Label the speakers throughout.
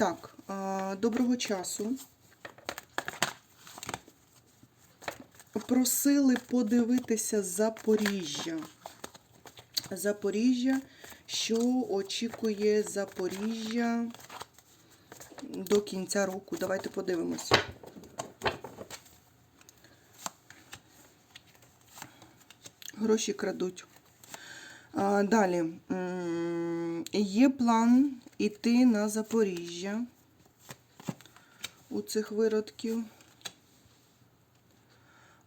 Speaker 1: Так, доброго часу. Просили подивитися Запоріжжя. Запоріжжя, що очікує Запоріжжя до кінця року. Давайте подивимося. Гроші крадуть. Далі. Є план іти на Запоріжжя у цих виродків.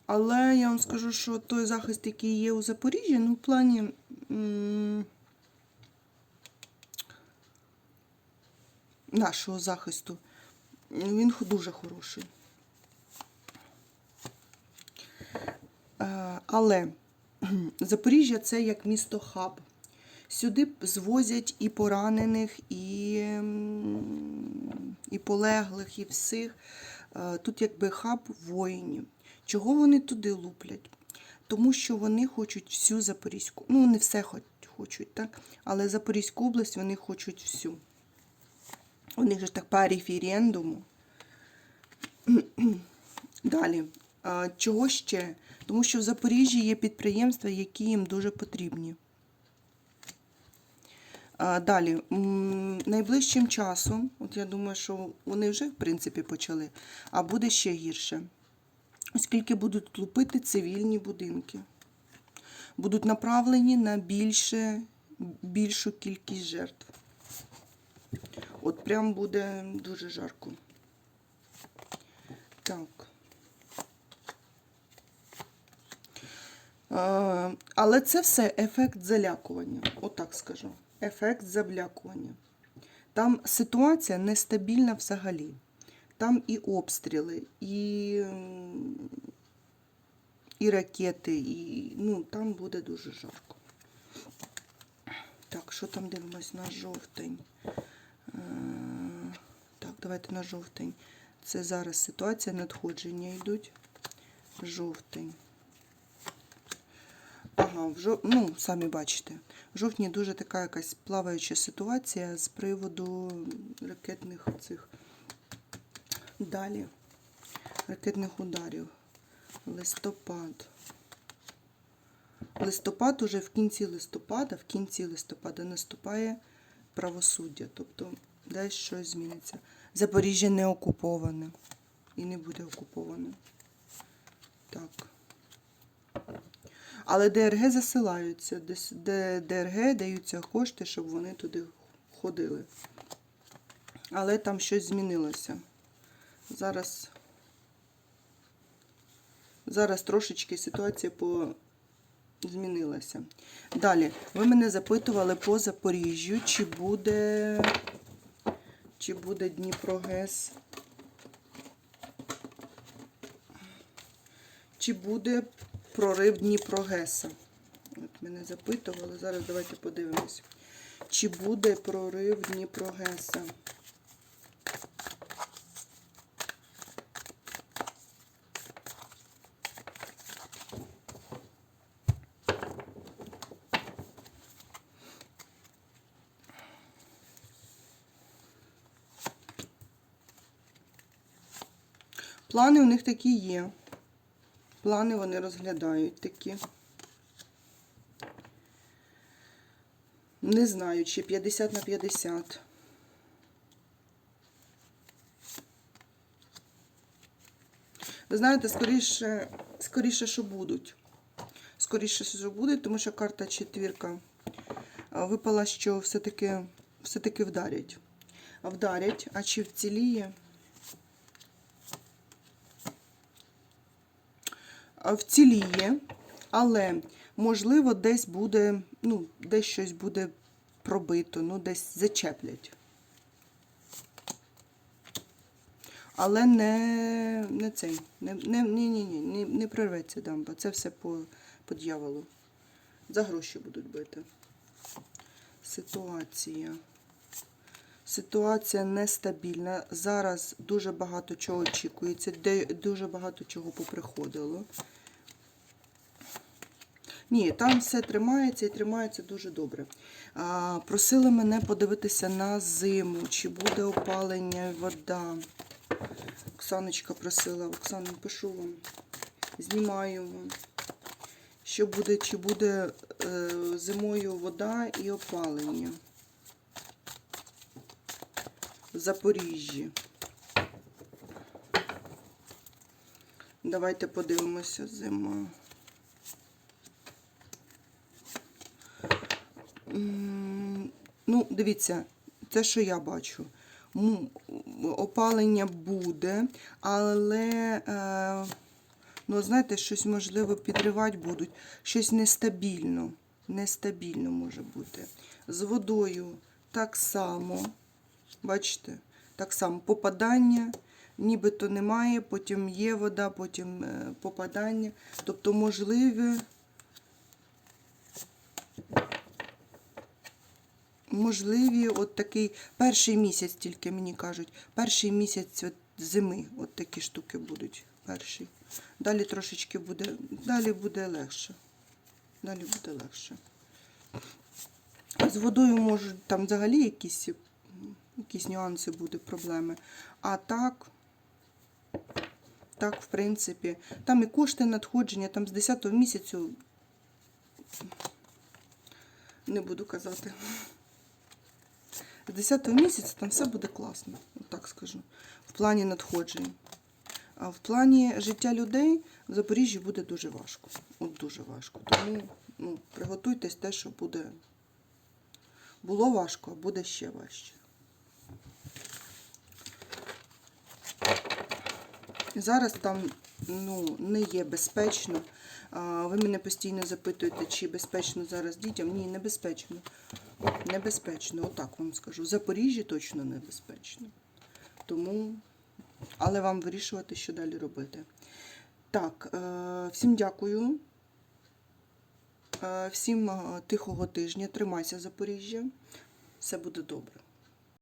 Speaker 1: Але я вам скажу, що той захист, який є у Запоріжжі, ну, в плані. Нашого захисту, він дуже хороший. Е, Але Запоріжжя це як місто хаб. Сюди звозять і поранених, і, і полеглих, і всіх. Е, Тут якби хаб воїнів. Чого вони туди луплять? Тому що вони хочуть всю Запорізьку, ну не все хочуть, так? але Запорізьку область вони хочуть всю. У них же так по референдуму. Далі. Чого ще? Тому що в Запоріжжі є підприємства, які їм дуже потрібні. Далі. Найближчим часом, от я думаю, що вони вже, в принципі, почали, а буде ще гірше. Оскільки будуть лупити цивільні будинки. Будуть направлені на більше, більшу кількість жертв. От прям буде дуже жарко. Так. Але це все ефект залякування. Отак скажу. Ефект залякування. Там ситуація нестабільна взагалі. Там і обстріли, і, і ракети, і ну, там буде дуже жарко. Так, що там дивимось на жовтень? Е, Так, давайте на жовтень. Це зараз ситуація, надходження йдуть. Жовтень. Ага, в жов... ну, самі бачите. В жовтні дуже така якась плаваюча ситуація з приводу ракетних цих далі. Ракетних ударів. Листопад. Листопад уже в кінці листопада, в кінці листопада наступає правосуддя. Тобто десь щось зміниться. Запоріжжя не окуповане. І не буде окуповане. Так. Але ДРГ засилаються, де ДРГ даються кошти, щоб вони туди ходили. Але там щось змінилося. Зараз, зараз трошечки ситуація по... змінилася. Далі, ви мене запитували по Запоріжжю, чи буде, чи буде Дніпрогес. Чи буде прорив Дніпрогеса? От мене запитували. Зараз давайте подивимось. Чи буде прорив Дніпрогеса? Плани у них такі є. Плани вони розглядають такі. Не знаю, чи 50 на 50. Ви знаєте, скоріше, скоріше, що будуть. Скоріше, що будуть, тому що карта четвірка випала, що все-таки все-таки вдарять. Вдарять, а чи вціліє? Вціліє, але можливо десь буде, ну, десь щось буде пробито, ну, десь зачеплять. Але не, не цей, не, не, ні, ні, ні, не, прорветься дамба. Це все по, по дьяволу. За гроші будуть бити. Ситуація. Ситуація нестабільна. Зараз дуже багато чого очікується, дуже багато чого поприходило. Ні, там все тримається і тримається дуже добре. А, просили мене подивитися на зиму, чи буде опалення вода. Оксаночка просила, Оксана, пишу вам, знімаю вам. Що буде, чи буде е, зимою вода і опалення в Запоріжжі. Давайте подивимося зима. Ну, дивіться, це, що я бачу. Опалення буде, але, е, ну, знаєте, щось можливо підривати будуть. Щось нестабільно. Нестабільно може бути. З водою так само. Бачите, так само попадання, нібито немає, потім є вода, потім е, попадання. Тобто можливе. Можливі, от такий перший місяць, тільки мені кажуть, перший місяць от зими, от такі штуки будуть. Перший. Далі трошечки буде, далі буде легше. Далі буде легше. З водою можуть там взагалі якісь, якісь нюанси буде, проблеми. А так, так, в принципі, там і кошти надходження, там з 10 місяцю не буду казати. З 10 місяця там все буде класно, так скажу. В плані надходжень. А в плані життя людей в Запоріжжі буде дуже важко. От дуже важко. Тому ну, приготуйтесь те, що буде. Було важко, а буде ще важче. Зараз там ну, не є безпечно. Ви мене постійно запитуєте, чи безпечно зараз дітям. Ні, небезпечно. Небезпечно, отак вам скажу. В Запоріжжі точно небезпечно. Тому, але вам вирішувати, що далі робити. Так, е, всім дякую. Е, Всім е, тихого тижня. Тримайся, Запоріжжя. Все буде добре.